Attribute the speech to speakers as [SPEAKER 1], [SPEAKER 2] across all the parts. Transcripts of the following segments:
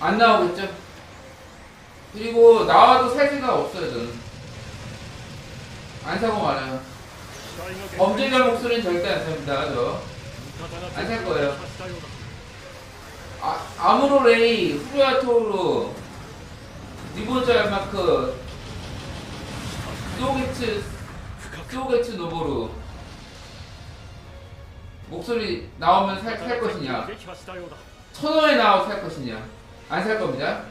[SPEAKER 1] 안 나오겠죠? 그리고 나와도 살 생각 없어요 저는. 안 사고 말아요. 범죄자 목소리는 절대 안 삽니다 저 안 살 거예요. 아, 아무로 레이, 후루야 토루, 리본자 알마크, 스오게츠, 스오게츠 노보루. 목소리 나오면 살, 살 것이냐? 천 원에 나와서 살 것이냐 안 살 겁니다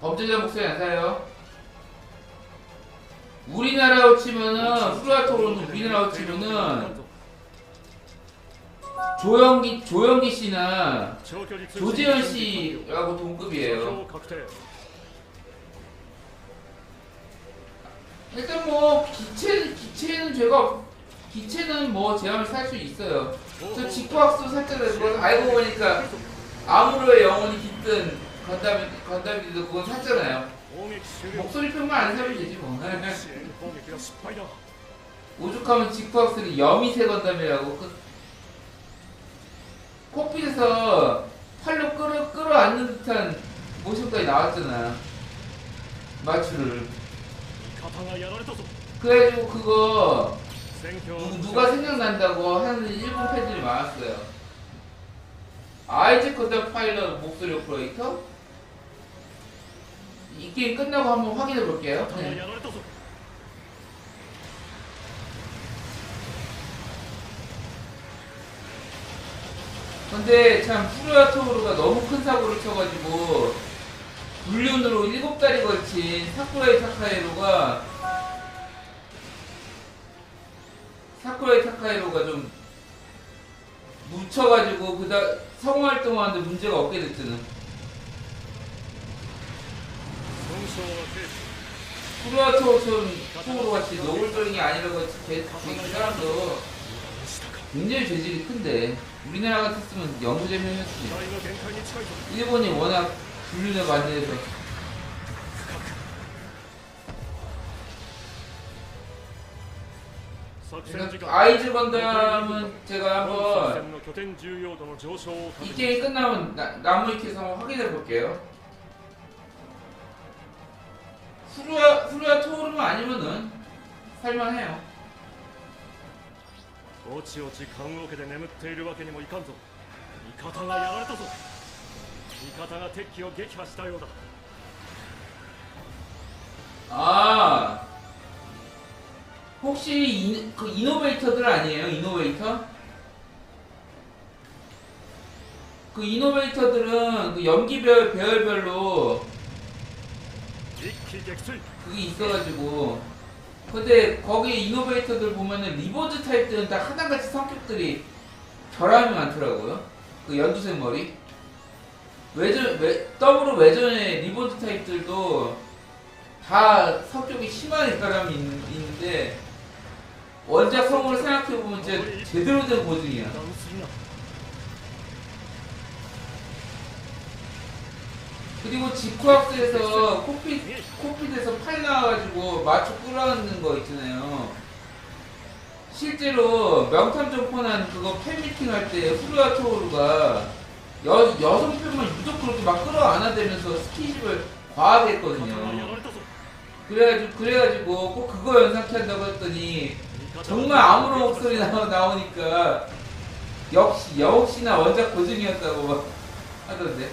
[SPEAKER 1] 범죄자 목소리 안 사요 우리나라로 치면은 후루야 토루는 우리나라로 치면은 조영기 조영기 씨나 조재현 씨라고 동급이에요. 일단 뭐 기체 기체는 제가 기체는 뭐 제한을 살 수 있어요. 저 직구학수 살짝 뭐 알고 보니까 아무로의 영혼이 깃든 건담이 건담이도 그건 샀잖아요. 목소리 편만 안 사면 되지 뭐. 오죽하면 직구학수는 여미새 건담이라고 그 콕핏에서 팔로 끌어 끌어안는 듯한 모습까지 나왔잖아. 마추를. 그래가지고 그거 누, 누가 생각난다고 하는 일본 팬들이 많았어요. 아이즈 컨담 파일럿 목소리 오퍼레이터? 이 게임 끝나고 한번 확인해 볼게요. 네. 근데 참 푸르야 토르가 너무 큰 사고를 쳐가지고 불륜으로 일곱 달이 걸친 사쿠라이 타카이로가 사쿠라이 타카이로가 좀 묻혀가지고 그다 성활동하는데 문제가 없게 됐잖아. 토르처럼 토르 같이 노골적인 게 아니라고 제, 제 사람도 굉장히 재질이 큰데 우리나라 같았으면 영구제명이었지. 일본이 워낙 불륜에 반대해서 아이즈 건담은 제가 한번 이 게임 끝나면 나, 나무위키에서 한번 확인해 볼게요. 후루야 후루야 토르만 아니면은 살만해요.
[SPEAKER 2] おちおち棺桶で眠っているわけにもいかんぞ味方がやられたぞ味方が敵機を撃破したようだ
[SPEAKER 1] 아 혹시 인, 그 이노베이터들 아니에요? 이노베이터? 그 이노베이터들은 그 연기별 배열별로 그게 있어가지고 근데 거기 이노베이터들 보면은 리보드 타입들은 다 하나같이 성격들이 결함이 많더라고요 그 연두색 머리 외전 외, 더블로 외전의 리보드 타입들도 다 성격이 심한 사람이 있, 있는데 원작성으로 생각해보면 이제 제대로 된 고증이야. 그리고 직구학스에서 코핏, 코핏에서 팔 나와가지고 마초 끌어안는 거 있잖아요. 실제로 명탐정 코난 그거 팬미팅 할 때 후루아 토오루가 여, 여성 팬만 유독 그렇게 막 끌어안아대면서 스킨십을 과하게 했거든요. 그래가지고, 그래가지고 꼭 그거 연상케 한다고 했더니 정말 아무런 목소리 나오, 나오니까 역시 역시나 원작 고증이었다고 하던데.